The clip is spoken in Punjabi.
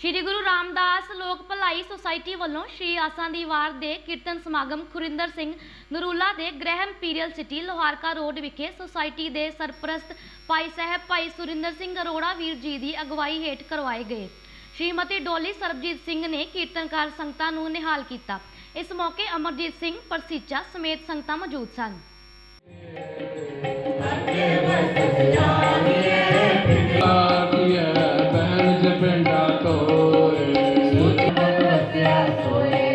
ਸ਼੍ਰੀ ਗੁਰੂ ਰਾਮਦਾਸ ਲੋਕ ਭਲਾਈ ਸੁਸਾਇਟੀ ਵੱਲੋਂ ਸ਼੍ਰੀ ਆਸਾਂ ਦੀ ਵਾਰ ਦੇ ਕੀਰਤਨ ਸਮਾਗਮ ਖੁਰਿੰਦਰ ਸਿੰਘ ਨਰੂਲਾ ਦੇ ਗ੍ਰਹਿ ਇੰਪੀਰੀਅਲ ਸਿਟੀ, ਲੋਹਾਰਕਾ ਰੋਡ ਵਿਖੇ ਸੁਸਾਇਟੀ ਦੇ ਸਰਪ੍ਰਸਤ ਭਾਈ ਸਾਹਿਬ ਭਾਈ ਸੁਰਿੰਦਰ ਸਿੰਘ ਅਰੋੜਾ ਵੀਰ ਜੀ ਦੀ ਅਗਵਾਈ ਹੇਠ ਕਰਵਾਏ ਗਏ। ਸ਼੍ਰੀਮਤੀ ਡੋਲੀ ਸਰਬਜੀਤ ਸਿੰਘ ਨੇ ਕੀਰਤਨਕਾਰ ਸੰਗਤਾਂ ਨੂੰ ਨਿਹਾਲ ਕੀਤਾ। ਇਸ ਮੌਕੇ ਅਮਰਜੀਤ ਸਿੰਘ, ਪਰਸੀਚਾ ਸਮੇਤ ਸੰਗਤਾਂ ਮੌਜੂਦ ਸਨ। Lord.